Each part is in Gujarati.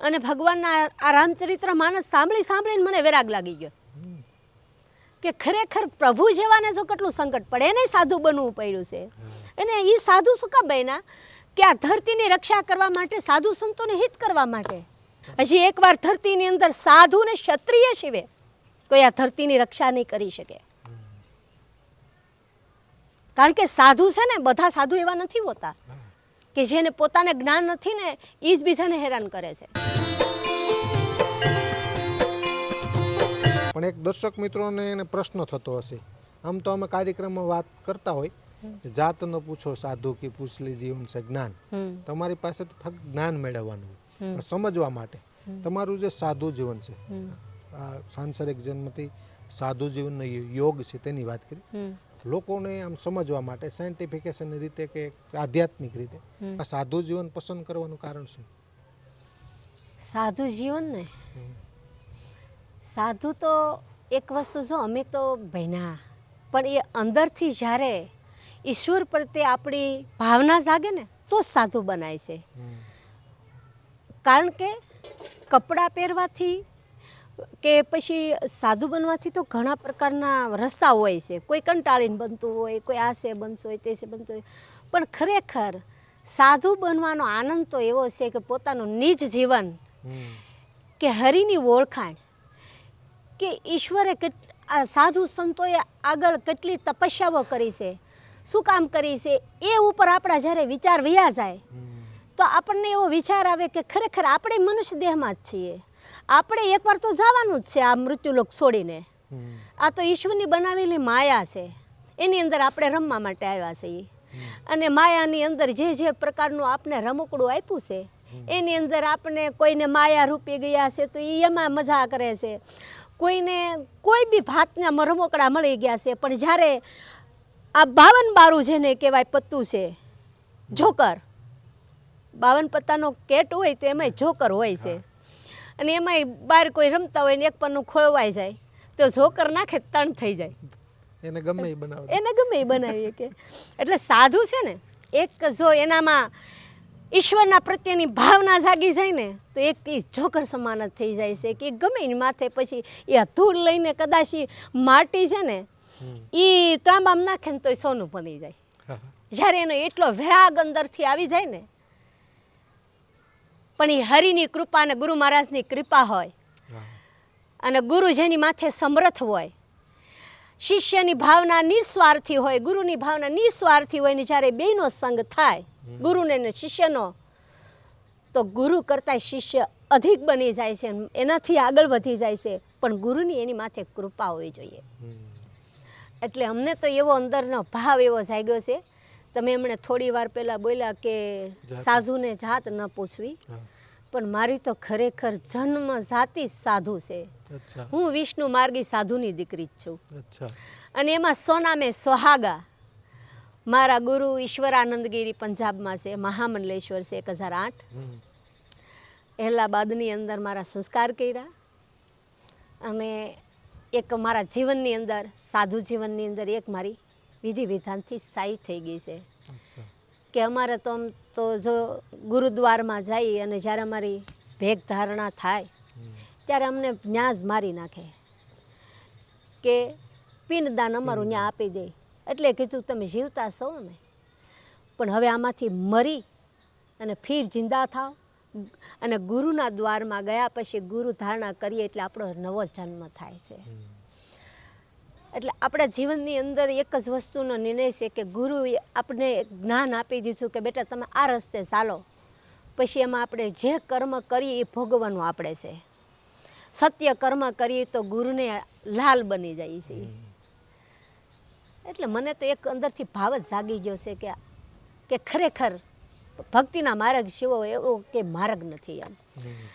અને ભગવાનના આ રામચરિત્ર માનસ સાંભળી સાંભળીને મને વેરાગ લાગી ગયો. કે ખરેખર પ્રભુ જેવાને જો કેટલું સંકટ પડે, એને સાધુ બનવું પડ્યું છે. અને એ સાધુ શું કામ કે આ ધરતીની રક્ષા કરવા માટે, સાધુ સંતોને હિત કરવા માટે. હજી એકવાર ધરતીની અંદર સાધુ ને ક્ષત્રિય શિવે, કોઈ આ ધરતીની રક્ષા નહીં કરી શકે. કારણ કે સાધુ છે ને, બધા સાધુ એવા નથી હોતા. કે જેને પોતાને જ્ઞાન નથી ને એ જ બીજાને હેરાન કરે છે. પણ એક દર્શક મિત્રોને એને પ્રશ્ન થતો હશે. આમ તો અમે કાર્યક્રમમાં વાત કરતા હોય. જાત ન પૂછો સાધુ કે પૂછલી જીવન છે જ્ઞાન. તમારી પાસે ફક્ત જ્ઞાન મેળવવાનું પણ સમજવા માટે તમારું જે સાધુ જીવન છે આ સાંસારિક જન્મથી સાધુ જીવનનો યોગ છે તેની વાત કરી. લોકોને આમ સમજવા માટે સાયન્ટિફિકેશનની રીતે કે આધ્યાત્મિક રીતે આ સાધુ જીવન પસંદ કરવાનું કારણ શું? સાધુ જીવન ને? સાધુ તો એક વસ્તુ જો અમે તો ભણ્યા પણ એ અંદરથી જ્યારે ઈશ્વર પ્રત્યે આપણી ભાવના જાગે ને તો જ સાધુ બનાય છે. કારણ કે કપડાં પહેરવાથી કે પછી સાધુ બનવાથી તો ઘણા પ્રકારના રસ્તા હોય છે. કોઈ કંટાળીને બનતું હોય કોઈ આ સે બનતું હોય તે બનતું હોય. પણ ખરેખર સાધુ બનવાનો આનંદ તો એવો છે કે પોતાનું નિજ જીવન કે હરિની ઓળખાણ કે ઈશ્વરે આ સાધુ સંતોએ આગળ કેટલી તપસ્યાઓ કરી છે શું કામ કરી છે એ ઉપર આપણા જ્યારે વિચાર વ્યા જાય તો આપણને એવો વિચાર આવે કે ખરેખર આપણે મનુષ્ય દેહમાં જ છીએ. આપણે એકવાર તો જવાનું જ છે આ મૃત્યુલોક છોડીને. આ તો ઈશ્વરની બનાવેલી માયા છે. એની અંદર આપણે રમવા માટે આવ્યા છીએ. અને માયાની અંદર જે જે પ્રકારનું આપણે રમકડું આપ્યું છે એની અંદર આપણે કોઈને માયા રૂપી ગયા છે તો એ એમાં મજા કરે છે. કોઈને કોઈ બી ભાતના રમકડા મળી ગયા છે પણ જ્યારે આ બાવન બારું જેને કહેવાય પત્તું છે જોકર. બાવન પત્તાનો કેટ હોય તો એમાંય જોકર હોય છે. અને એમાંય બહાર કોઈ રમતા હોય ને એક પરનું ખોવાઈ જાય તો જોકર નાખે તણ થઈ જાય. એને ગમે એ બનાવે. એને ગમે એ બનાવીએ કે. એટલે સાધુ છે ને એક જો એનામાં ઈશ્વરના પ્રત્યેની ભાવના જાગી જાય ને તો એક એ જોકર સમાન જ થઈ જાય છે કે ગમે એની માથે પછી એ ધૂળ લઈને કદાચ માટી છે ને એ ત્રાંબામાં નાખે ને તોય સોનું બની જાય. જ્યારે એનો એટલો વિરાગ અંદરથી આવી જાય ને પણ એ હરિની કૃપા અને ગુરુ મહારાજની કૃપા હોય. અને ગુરુ જેની માથે સમર્થ હોય શિષ્યની ભાવના નિસ્વાર્થી હોય ગુરુની ભાવના નિસ્વાર્થી હોય ને જ્યારે બેનો સંગ થાય ગુરુને ને શિષ્યનો તો ગુરુ કરતાં શિષ્ય અધિક બની જાય છે એનાથી આગળ વધી જાય છે. પણ ગુરુની એની માથે કૃપા હોવી જોઈએ. એટલે અમને તો એવો અંદરનો ભાવ એવો જાગ્યો છે તમે એમણે થોડી વાર પહેલાં બોલ્યા કે સાધુને જાત ન પૂછવી. પણ મારી તો ખરેખર જન્મ જાતિ સાધુ છે. હું વિષ્ણુ માર્ગી સાધુની દીકરી જ છું. અને એમાં સોનામે સોહાગા. મારા ગુરુ ઈશ્વરાનંદગીરી પંજાબમાં છે મહામંડલેશ્વર છે એક હજાર આઠ. અહેલાબાદની અંદર મારા સંસ્કાર કર્યા. અને એક મારા જીવનની અંદર સાધુ જીવનની અંદર એક મારી વિધિ વિધાનથી સાઈ થઈ ગઈ છે. કે અમારે તો આમ તો જો ગુરુદ્વારમાં જઈ અને જ્યારે અમારી ભેગ ધારણા થાય ત્યારે અમને ન્યાજ મારી નાખે. કે પિંડદાન અમારું ન્યા આપી દે. એટલે કીધું તમે જીવતા છો ને પણ હવે આમાંથી મરી અને ફીર જિંદા થાવ અને ગુરુના દ્વારમાં ગયા પછી ગુરુ ધારણા કરીએ એટલે આપણો નવો જન્મ થાય છે. એટલે આપણા જીવનની અંદર એક જ વસ્તુનો નિર્ણય છે કે ગુરુએ આપણે જ્ઞાન આપી દીધું કે બેટા તમે આ રસ્તે ચાલો. પછી એમાં આપણે જે કર્મ કરીએ એ ભોગવવાનું આપણે છે. સત્ય કર્મ કરીએ તો ગુરુને લાલ બની જાય છે. એટલે મને તો એક અંદરથી ભાવ જ જાગી ગયો છે કે કે ખરેખર ભક્તિના માર્ગ શિવો એવો કે માર્ગ નથી એમ.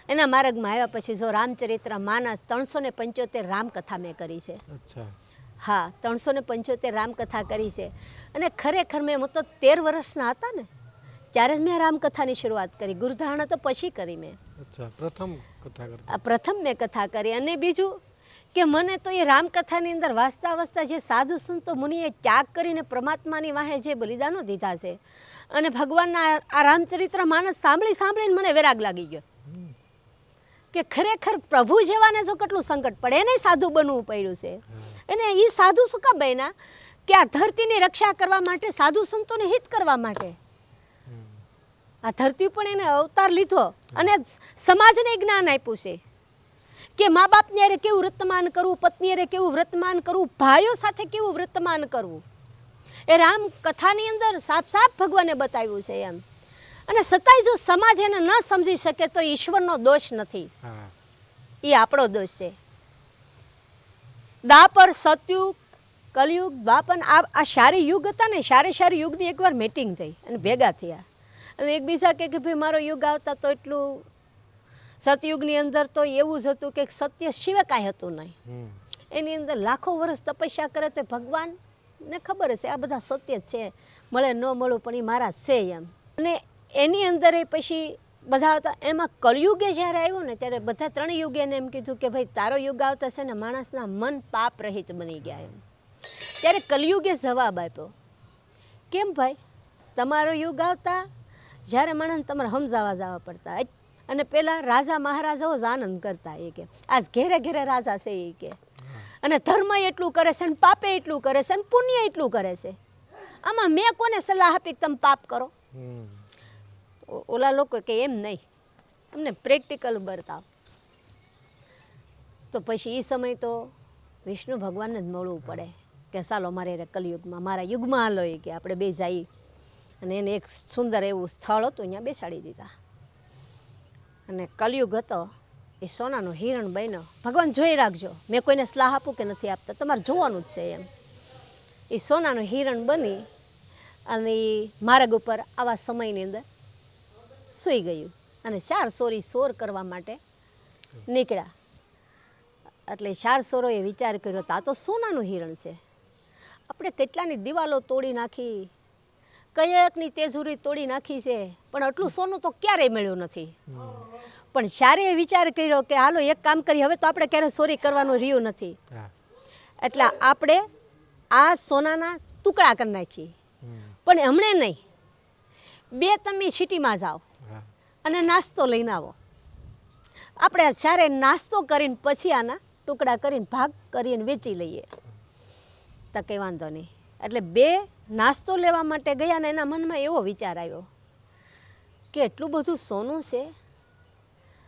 એના માર્ગમાં આવ્યા પછી જો રામચરિત્ર માનસ ત્રણસો ને પંચોતેર રામકથા મેં કરી છે. અચ્છા. હા ત્રણસો ને પંચોતેર રામકથા કરી છે. અને ખરેખર મેં હું તો તેર વર્ષના હતા ને ત્યારે જ મેં રામકથાની શરૂઆત કરી. ગુરુધારણા તો પછી કરી મેં. પ્રથમ કથા પ્રથમ મેં કથા કરી. અને બીજું કે મને તો એ રામકથાની અંદર વાંચતા વાંચતા જે સાધુ સંતો મુનિએ ત્યાગ કરીને પરમાત્માની વાહે જે બલિદાનો દીધા છે અને ભગવાનના આ રામચરિત્ર માનસ સાંભળી સાંભળીને મને વેરાગ લાગી ગયો. કે ખરેખર પ્રભુ જેવાને જો કેટલું સંકટ પડે, એને સાધુ બનવું પડ્યું છે. અને એ સાધુ શું કામ બન્યા? કે આ ધરતીની રક્ષા કરવા માટે, સાધુ સંતોને હિત કરવા માટે. આ ધરતી પણ એને અવતાર લીધો અને સમાજને જ્ઞાન આપ્યું છે. કે મા બાપને અરે કેવું વર્તમાન કરવું પત્ની અરે કેવું વર્તમાન કરવું, ભાઈઓ સાથે કેવું વર્તમાન કરવું? એ રામ કથાની અંદર સાફ સાફ ભગવાને બતાવ્યું છે એમ. અને છતાંય જો સમાજ એને ન સમજી શકે તો ઈશ્વરનો દોષ નથી. એ આપણો દોષ છે. દાપર સતયુગ કલયુગ દ્વાપન આ આ સારી યુગ હતા ને સારી સારી યુગની એકવાર મીટિંગ થઈ અને ભેગા થયા. અને એકબીજા કહે કે ભાઈ મારો યુગ આવતા તો એટલું સતયુગની અંદર તો એવું જ હતું કે સત્ય સિવાય કાંઈ હતું નહીં. એની અંદર લાખો વર્ષ તપસ્યા કરે તો ભગવાનને ખબર હશે આ બધા સત્ય જ છે. મળે ન મળું પણ એ મારા છે એમ. અને એની અંદર એ પછી બધા હતા, એમાં કલયુગે જ્યારે આવ્યું ને, ત્યારે બધા ત્રણ યુગે એમ કીધું કે ભાઈ, તારો યુગ આવતા છે ને, માણસના મન પાપ રહિત બની ગયા એમ. ત્યારે કલયુગે જવાબ આપ્યો, કેમ ભાઈ? તમારો યુગ આવતા, જ્યારે માણસ તમારે સમજાવવા જવા પડતા. અને પેલા રાજા મહારાજાઓ જ આનંદ કરતા એ કે, આજ ઘેરે ઘેરે રાજા છે એ કે. અને ધર્મ એટલું કરે છે ને, પાપે એટલું કરે છે ને, પુણ્ય એટલું કરે છે. આમાં મેં કોને સલાહ આપી તમે પાપ કરો? ઓલા લોકો કે એમ નહીં. એમને પ્રેક્ટિકલ બતાવ. તો પછી એ સમય તો વિષ્ણુ ભગવાનને જ મળવું પડે કે ચાલો મારે કલયુગમાં, મારા યુગમાં હાલો એ કે આપણે બે જઈએ અને એને એક સુંદર એવું સ્થળ હતું, અહીંયા બેસાડી દીધા. અને કલયુગ હતો, એ સોનાનો હિરણ બન્યો. ભગવાન જોઈ રાખજો, મેં કોઈને સલાહ આપું કે નથી આપતા, તમારે જોવાનું જ છે એમ. એ સોનાનું હિરણ બની અને માર્ગ ઉપર આવા સમયની અંદર સૂઈ ગયું અને ચાર સોરી સોર કરવા માટે નીકળ્યા. એટલે ચાર સોરોએ વિચાર કર્યો તો આ તો સોનાનું હિરણ છે. આપણે કેટલાની દિવાલો તોડી નાખી? કયકની તેજુરી તોડી નાખી છે પણ આટલું સોનું તો ક્યારેય મળ્યું નથી. પણ ચારે વિચાર કર્યો કે હાલો એક કામ કરી હવે તો આપણે ક્યારે સોરી કરવાનું રહ્યું નથી. એટલે આપણે આ સોનાના ટુકડા કરી નાખીએ પણ હમણે નહીં. બે તમે સિટીમાં જાઓ. અને નાસ્તો લઈને આવો. આપણે જ્યારે નાસ્તો કરીને પછી આના ટુકડા કરીને ભાગ કરીને વેચી લઈએ. તો કંઈ વાંધો નહીં. એટલે બે નાસ્તો લેવા માટે ગયા ને એના મનમાં એવો વિચાર આવ્યો કે એટલું બધું સોનું છે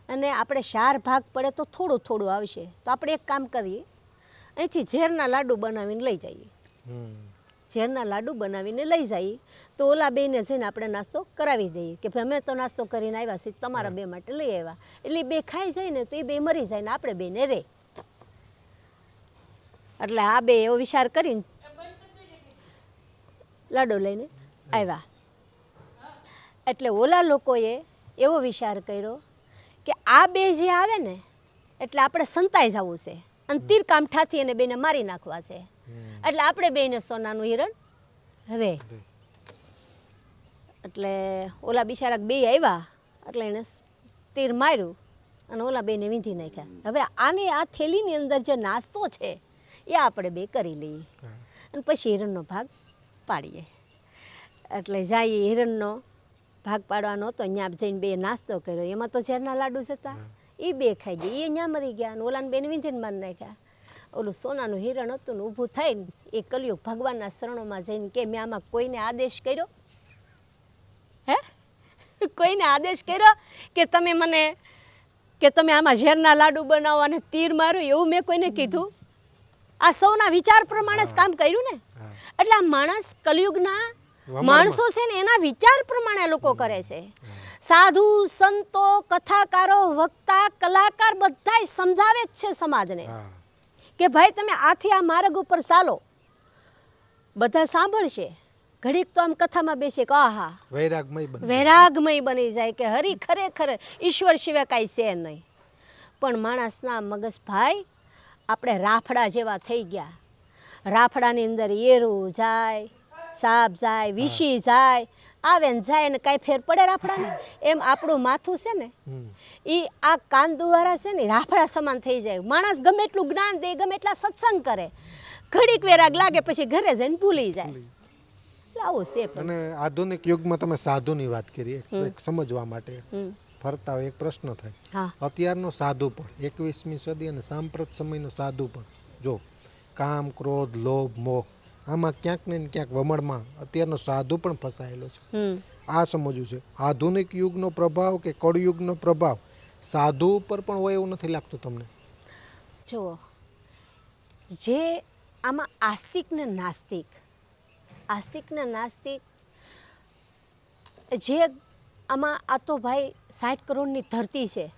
અને આપણે ચાર ભાગ પડે તો થોડું થોડું આવશે. તો આપણે એક કામ કરીએ. અહીંથી ઝેરના લાડુ બનાવીને લઈ જઈએ. ઝેરના લાડુ બનાવીને લઈ જઈએ તો ઓલા બેને જઈને આપણે નાસ્તો કરાવી દઈએ કે ભાઈ અમે તો નાસ્તો કરીને આવ્યા છીએ, તમારા બે માટે લઈ આવ્યા. એટલે બે ખાઈ જાય ને તો એ બે મરી જાય ને આપણે બેને રે. એટલે આ બે એવો વિચાર કરીને લાડુ લઈને આવ્યા. એટલે ઓલા લોકોએ એવો વિચાર કર્યો કે આ બે જે આવે ને, એટલે આપણે સંતાઈ જવું છે. અને તીર કામઠાથી એને બેને મારી નાખવા છે. એટલે આપણે બેને સોનાનું હિરણ. રે એટલે ઓલા બિચારા બે આવ્યા એટલે એને તીર માર્યું અને ઓલા બેને વીંધી નાખ્યા. હવે આની આ થેલીની અંદર જે નાસ્તો છે એ આપણે બે કરી લઈએ. અને પછી હિરણનો ભાગ પાડીએ. એટલે જઈએ હિરણનો ભાગ પાડવાનો હતો ત્યાં જઈને બે નાસ્તો કર્યો. એમાં તો ઝેરના લાડુ જ હતા એ બે ખાઈ ગયા. એ ત્યાં મરી ગયા અને ઓલાને બેન વિંધીને મારી નાખ્યા. ઓલું સોનાનું હિરણ હતું ને ઊભું થઈને એ કલયુગ ભગવાનના શરણોમાં જઈને કે મેં આમાં કોઈને આદેશ કર્યો? હે? કોઈને આદેશ કર્યો કે તમે મને કે તમે આમાં ઝેરના લાડુ બનાવો અને તીર મારો એવું મેં કોઈને કીધું? આ સૌના વિચાર પ્રમાણે જ કામ કર્યું ને? એટલે આ માણસ કલયુગના માણસો છે ને એના વિચાર પ્રમાણે લોકો કરે છે. સાધુ સંતો કથાકારો વક્તા કલાકાર બધાય સમજાવે જ છે સમાજને. કે ભાઈ તમે આથી આ માર્ગ ઉપર ચાલો. બધા સાંભળશે. ઘડીક તો આમ કથામાં બેસે કે આહા. વૈરાગમય બને વૈરાગમય બની જાય કે હરી ખરેખર ઈશ્વર સિવાય કાંઈ છે નહીં. પણ માણસના મગજ ભાઈ આપણે રાફડા જેવા થઈ ગયા. રાફડાની અંદર એરું જાય સાપ જાય વિશી જાય આવે ને જાય ને કાંઈ ફેર પડે રાફડાને. એમ આપણું માથું છે ને એ આ કાન દ્વારા છે ને રાફડા સમાન થઈ જાય. માણસ ગમે એટલું જ્ઞાન દે ગમે એટલા સત્સંગ કરે. ઘડીક વેરાગ લાગે પછી ઘરે જઈને ભૂલી જાય. આવું છે અને આધુનિક યુગમાં તમે સાધુની વાત કરી સમજવા માટે ફરતા હોય એક પ્રશ્ન થાય. અત્યારનો સાધુ પણ એકવીસમી સદી અને સાંપ્રત સમયનો સાધુ પણ. જો કામ ક્રોધ લોભ મોહ આમાં ક્યાંક ને ક્યાંક વમળમાં અત્યારનો સાધુ પણ ફસાયેલો છે. આ સમજવું છે. આધુનિક યુગનો પ્રભાવ કે કળયુગનો પ્રભાવ સાધુ ઉપર પણ હોય એવું નથી લાગતું તમને? જુઓ જે આમાં આસ્તિક ને નાસ્તિક આસ્તિક ને નાસ્તિક જે આમાં આ તો ભાઈ સાઠ કરોડની ધરતી છે.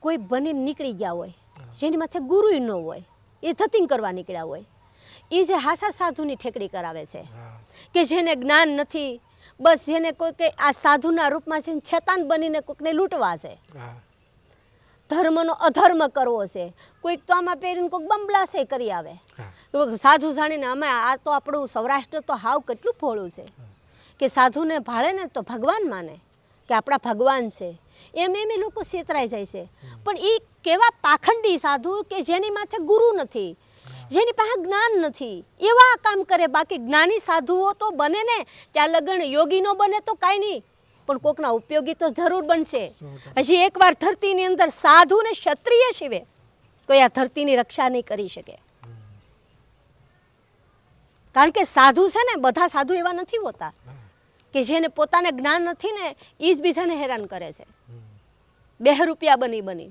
કોઈ બની નીકળી ગયા હોય જેની માથે ગુરુય ન હોય એ ધતિંગ કરવા નીકળ્યા હોય એ જે હાસા સાધુની ઠેકડી કરાવે છે કે જેને જ્ઞાન નથી બસ જેને કોઈ કે આ સાધુના રૂપમાં છે છેતાન બનીને કોઈકને લૂંટવા છે. ધર્મનો અધર્મ કરવો છે. કોઈક તો આમાં પહેરીને કોઈક બંબલાસે કરી આવે. સાધુ જાણીને અમે આ તો આપણું સૌરાષ્ટ્ર તો હાવ કેટલું ભોળું છે. કે સાધુને ભાળે ને તો ભગવાન માને કે આપણા ભગવાન છે. એમ એમ એ લોકો છેતરાઈ જાય છે. પણ એ કેવા પાખંડી સાધુ કે જેની માથે ગુરુ નથી. જેની પાસે જ્ઞાન નથી. એવા કામ કરે. બાકી જ્ઞાની સાધુઓ તો બને ને. ત્યાં લગ્ન યોગી નો બને તો કાંઈ નહીં. પણ કોકના ઉપયોગી તો જરૂર બનશે. હજી એકવાર ધરતીની અંદર સાધુ ને ક્ષત્રિય શિવે કોઈ આ ધરતીની રક્ષા નહીં કરી શકે. કારણ કે સાધુ છે ને બધા સાધુ એવા નથી હોતા. કે જેને પોતાને જ્ઞાન નથી ને એ જ બીજાને હેરાન કરે છે. બે રૂપિયા બની બની.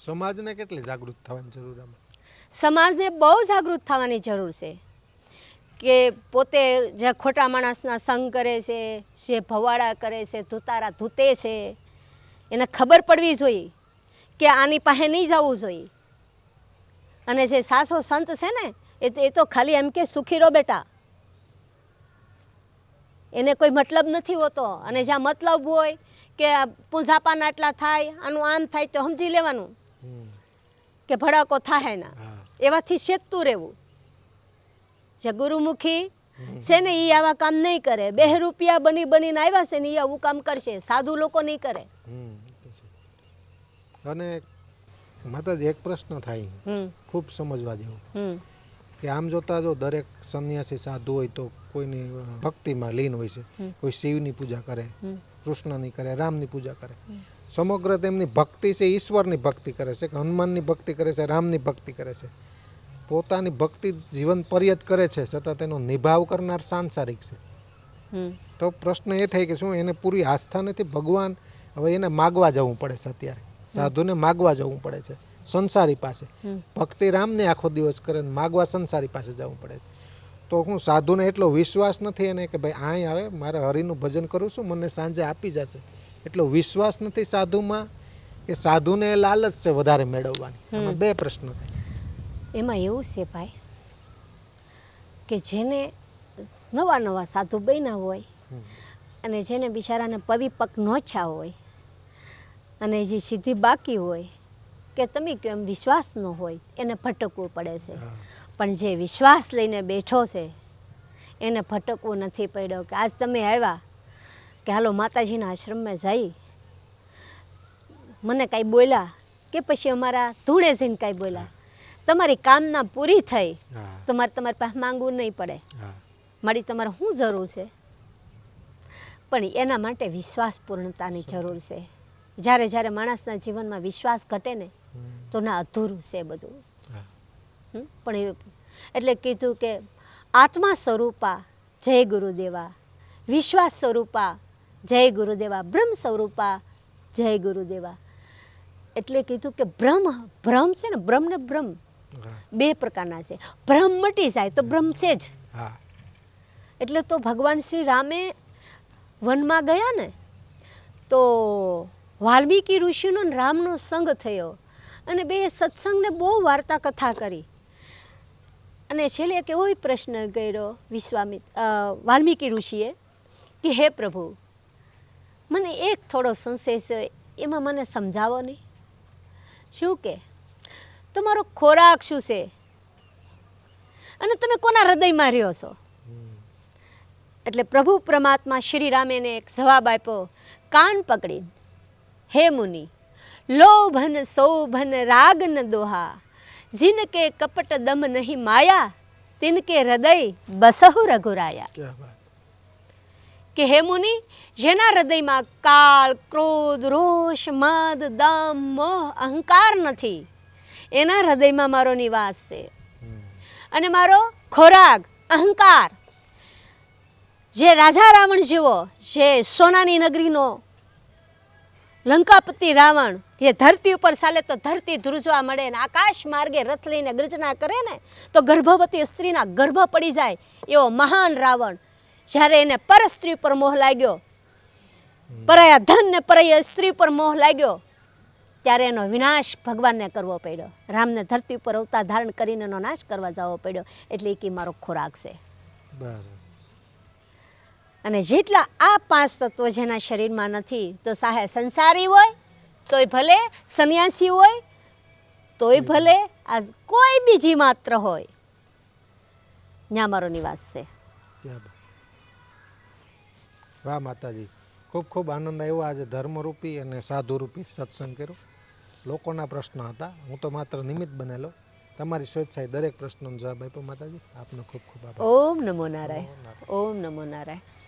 સમાજને કેટલી જાગૃત થવાની જરૂર આમાં? સમાજને બહુ જાગૃત થવાની જરૂર છે કે પોતે જે ખોટા માણસના સંગ કરે છે જે ભવાડા કરે છે ધૂતારા ધૂતે છે એને ખબર પડવી જોઈએ કે આની પાસે નહીં જવું જોઈએ. અને જે સાસો સંત છે ને એ તો એ તો ખાલી એમ કે સુખી રહો બેટા. એને કોઈ મતલબ નથી હોતો. અને જ્યાં મતલબ હોય કે આ આટલા થાય આનું આમ થાય તો સમજી લેવાનું કે ભડાકો થાય ના. એવાથી શેકતું રહેવું. જે ગુરુમુખી છે ને એ આવા કામ નહીં કરે. બે રૂપિયા બની બનીને આવ્યા છે ને એ આવું કામ કરશે. સાધુ લોકો નહીં કરે. અને માતાજી એક પ્રશ્ન થાય. ખૂબ સમજવા જેવું. કે આમ જોતા જો દરેક સંન્યાસી સાધુ હોય તો કોઈની ભક્તિમાં લીન હોય છે. કોઈ શિવની પૂજા કરે કૃષ્ણની કરે રામની પૂજા કરે. સમગ્ર તેમની ભક્તિ છે ઈશ્વરની ભક્તિ કરે છે કે હનુમાનની ભક્તિ કરે છે રામની ભક્તિ કરે છે. પોતાની ભક્તિ જીવન પર્યત કરે છે છતાં તેનો નિભાવ કરનાર સાંસારિક છે. તો પ્રશ્ન એ થાય કે શું એને પૂરી આસ્થા નથી? ભગવાન હવે એને માગવા જવું પડે છે અત્યારે. સાધુને માગવા જવું પડે છે સંસારી પાસે. ભક્તિ રામને આખો દિવસ કરે માગવા સંસારી પાસે જવું પડે છે. તો હું સાધુને એટલો વિશ્વાસ નથી એને કે ભાઈ અહીં આવે મારે હરિનું ભજન કરું છું મને સાંજે આપી જશે. એટલો વિશ્વાસ નથી સાધુમાં કે સાધુને એ લાલચ છે વધારે મેળવવાની. બે પ્રશ્ન થાય. એમાં એવું છે ભાઈ કે જેને નવા નવા સાધુ બન્યા હોય અને જેને બિચારાને પરિપક નોછા હોય અને જે સિદ્ધિ બાકી હોય કે તમે કેમ વિશ્વાસ ન હોય એને ભટકવું પડે છે. પણ જે વિશ્વાસ લઈને બેઠો છે એને ભટકવું નથી પડ્યો કે આજ તમે આવ્યા કે હાલો માતાજીના આશ્રમમાં જઈ મને કાંઈ બોલ્યા કે પછી અમારા ધૂળે જઈને કાંઈ બોલ્યા? તમારી કામના પૂરી થઈ તો મારે તમારી પાસે માંગવું નહીં પડે. મારી તમારે શું જરૂર છે? પણ એના માટે વિશ્વાસ પૂર્ણતાની જરૂર છે. જ્યારે જ્યારે માણસના જીવનમાં વિશ્વાસ ઘટે ને તો ના અધૂરું છે બધું. હમ? પણ એ એટલે કીધું કે આત્મા સ્વરૂપા જય ગુરુદેવા વિશ્વાસ સ્વરૂપા જય ગુરુદેવા બ્રહ્મ સ્વરૂપા જય ગુરુદેવા. એટલે કીધું કે બ્રહ્મ ભ્રમ છે ને બ્રહ્મ ને બ્રહ્મ. બે પ્રકારના છે. ભ્રમ મટી જાય તો બ્રહ્મ છે જ. એટલે તો ભગવાન શ્રી રામે વનમાં ગયા ને તો વાલ્મીકી ઋષિનો ને રામનો સંગ થયો અને બે સત્સંગને બહુ વાર્તા કથા કરી. અને છેલ્લે એક એવો પ્રશ્ન કર્યો વિશ્વામિત વાલ્મીકી ઋષિએ કે હે પ્રભુ મને એક થોડો સંશય છે એમાં મને સમજાવો નહીં. શું કે? તમારો ખોરાક શું છે? અને તમે કોના હૃદયમાં રહ્યો છો? એટલે પ્રભુ પરમાત્મા શ્રી રામેને એક જવાબ આપ્યો કાન પકડી હે મુનિ લોભન સૌભન રાગન દોહા. જિનકે કપટ દમ નહીં માયા તિનકે હૃદય બસહુ રઘુરાયા. કે હે મુનિ જેના હૃદયમાં કાળ ક્રોધ રોષ મદ દમ મોહ અહંકાર નથી એના હૃદયમાં મારો નિવાસ છે. અને મારો ખોરાક, અહંકાર, જે રાજા રાવણ જેવો, જે સોનાની નગરીનો લંકાપતિ રાવણ જે ધરતી ઉપર ચાલે તો ધરતી ધ્રુજવા મળે ને આકાશ માર્ગે રથ લઈને ગર્જના કરે ને તો ગર્ભવતી સ્ત્રીના ગર્ભ પડી જાય એવો મહાન રાવણ. જ્યારે એને પર સ્ત્રી પર મોહ લાગ્યો, પરાયા ધન ને પરાયા સ્ત્રી પર મોહ લાગ્યો ત્યારે એનો વિનાશ ભગવાનને કરવો પડ્યો. રામને ધરતી ઉપર અવતાર ધારણ કરીને એનો નાશ કરવા જવો પડ્યો. એટલે એ કે મારો ખોરાક છે. બરાબર. અને જેટલા આ પાંચ તત્વો જેના શરીરમાં નથી તો સાહે સંસારી હોય તોય ભલે સંન્યાસી હોય તોય ભલે આ કોઈ બીજી માત્ર હોય. ત્યાં મારો નિવાસ છે. વાહ માતાજી ખૂબ ખૂબ આનંદ આવ્યો. આજે ધર્મરૂપી અને સાધુરૂપી સત્સંગ કર્યો. લોકોના પ્રશ્નો હતા. હું તો માત્ર નિમિત્ત બનેલો. તમારી સ્વેચ્છાએ દરેક પ્રશ્નનો જવાબ આપ્યો માતાજી. આપનો ખૂબ ખૂબ આભાર. ઓમ નમો નારાયણ. ઓમ નમો નારાયણ.